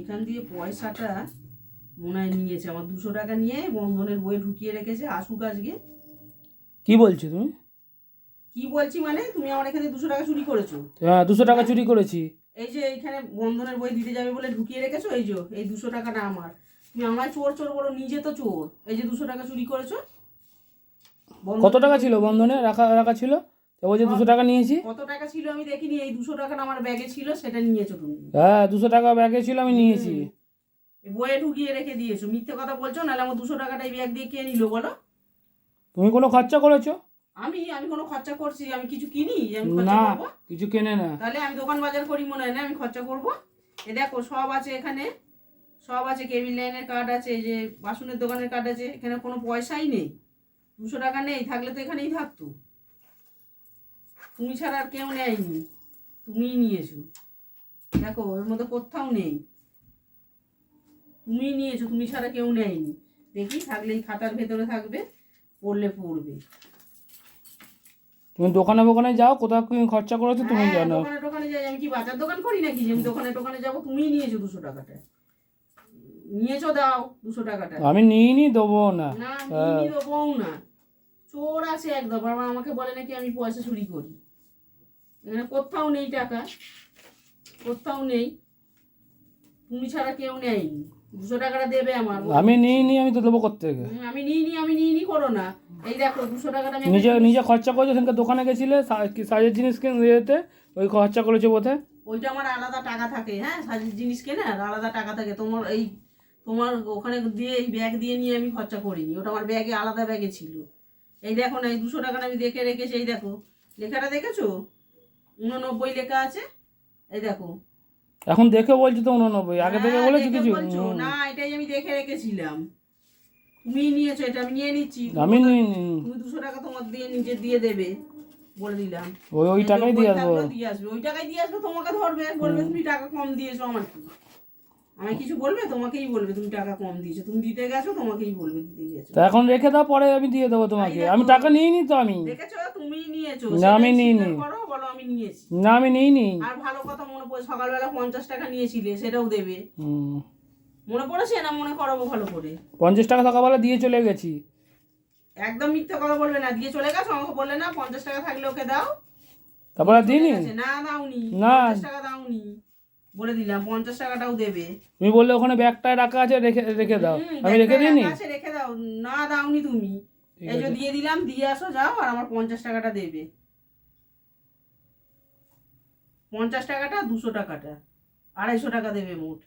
এখান দিয়ে পয়সাটা মনে হয় নিয়েছে। আমার দুশো টাকা নিয়ে বন্ধনের বইয়ে ঢুকিয়ে রেখেছে। আসুক আজকে। কি বলছো তুমি? কি বলছি মানে তুমি আমার এখানে দুশো টাকা চুরি করেছ। হ্যাঁ দুশো টাকা চুরি করেছি। এই যে এইখানে বন্ধনের বই দিতে যাবে বলে ঢুকিয়ে রেখেছো? এই যে এই দুশো টাকাটা আমার। তুমি আমায় চোর চোর বলো নিজে তো চোর। এই যে দুশো টাকা চুরি করেছ? কত টাকা ছিল বন্ধনে? রাখা রাখা ছিল? তো বলছে দুশো টাকা নিয়েছি। কত টাকা ছিল আমি দেখিনি এই দুশো টাকাটা আমার ব্যাগে ছিল সেটা নিয়েছো তুমি। হ্যাঁ দুশো টাকা ব্যাগে ছিল আমি নিয়েছি। বইয়ে ঢুকিয়ে রেখে দিয়েছ মিথ্যে কথা বলছো নাহলে আমার দুশো টাকাটা এই ব্যাগ দিয়ে কে নিল বলো? তুমি কোনো খরচা করেছ? আমি আমি কোনো খরচা করছি আমি কিছু কিনি যে আমি খরচা না করব? কিছু কেনে না। তাহলে আমি দোকান বাজার করি মনে হয় না আমি খরচা করব? এ দেখো সব আছে এখানে সব আছে কেবিল লাইনের কার্ড আছে এই যে বাসনের দোকানের কার্ড আছে এখানে কোনো পয়সাই নেই। দুশো টাকা নেই থাকলে তো এখানেই থাকতো। তুমি ছাড়া আর কেউ নেয়নি। তুমিই নিয়েছো। দেখো ওর মধ্যে কোথাও নেই। তুমিই নিয়েছো তুমি ছাড়া কেউ নেয়নি। দেখি থাকলে এই খাতার ভেতরে থাকবে পড়লে পড়বে। তুমি দোকানে দোকানে যাও কোথাও কি খরচা করেছ তুমি হ্যাঁ, জানো। দোকানে টোকানে যাই। আমি কি বাজার দোকান করি নাকি যে আমি দোকানে টোকানে যাব? তুমিই নিয়েছো দুশো টাকাটা। নিয়েছো দাও দুশো টাকাটা। আমি নিইনি দেবো না। না দেবো না। চোর আছে একদম। আবার আমাকে বলে নাকি আমি পয়সা চুরি করি। এখানে কোথাও নেই টাকা। কোথাও নেই। তুমি ছাড়া কেউ নেয়নি দুশো টাকাটা দেবে আমার আমি নিই নি আমি তো দেবো হুম, আমি নিইনি আমি নিইনি করো না। এই দেখো দুশো টাকাটা আমি নিজে নিজে খরচা করেছ সেদিনকে দোকানে গেছিলে সাজের জিনিস কিনে যেতে ওই খরচা করেছ বোধহয় ওইটা আমার আলাদা টাকা থাকে হ্যাঁ? সাজের জিনিস কেনে আর আলাদা টাকা থাকে। তোমার এই তোমার ওখানে দিয়ে এই ব্যাগ দিয়ে নিয়ে আমি খরচা করিনি। ওটা আমার ব্যাগে আলাদা ব্যাগে ছিল। এই দেখো না এই দুশো টাকাটা আমি দেখে রেখেছি এই দেখো। লেখাটা দেখেছ? উননব্বই লেখা আছে। এই দেখো। এখন দেখে বলছো তো উননব্বই। আগে থেকে হ্যাঁ, বলেছ কিছু? না এটাই আমি দেখে রেখেছিলাম। তুমি নিয়েছো এটা আমি নিয়ে নিচ্ছি। আমি তুমি দুশো টাকা তোমার দিয়ে নিজে দিয়ে দেবে বলে দিলাম। ওই ওই টাকাই দিয়ে আসব। দিয়ে আসবে। ওই টাকাই দিয়ে আসবে তোমাকে ধরবে। বলবে তুমি টাকা কম দিয়েছ আমার কি আমায় কিছু বলবে? তোমাকেই বলবে তুমি টাকা কম দিয়েছ। তুমি দিতে গেছো তোমাকেই বলবে দিতে গেছো। তা এখন রেখে দাও পরে আমি দিয়ে দেবো তোমাকে। আমি টাকা নিইনি তো আমি। দেখেছ? তুমি নিয়েছো। না, আমি নিইনি। স্বীকার করো নিয়েছি। না আমি নিইনি। আর ভালো কথা মনে পড়ে সকালবেলা পঞ্চাশ টাকা নিয়েছিলে সেটাও দেবে। মনে পড়েছে না মনে করাবো ভালো করে? পঞ্চাশ টাকা সকালবেলা দিয়ে চলে গেছি। একদম মিথ্যা কথা বলবে না দিয়ে চলে গেছো? আমাকে বললে না পঞ্চাশ টাকা থাকলে ওকে দাও। তারপরে দিইনি? না দাওনি। না। টাকা দাওনি। বলে দিলাম পঞ্চাশ টাকাটাও দেবে। তুমি বললে ওখানে ব্যাগটায় রাখা আছে রেখে রেখে দাও। আমি রেখে দিইনি? আছে, রেখে দাও। না দাওনি তুমি। এই যে দিয়ে দিলাম দিয়ে আসো যাও আর আমার পঞ্চাশ টাকাটা দেবে। পঞ্চাশ টাকাটা দুশো টাকাটা আড়াইশো টাকা দেবে মোট।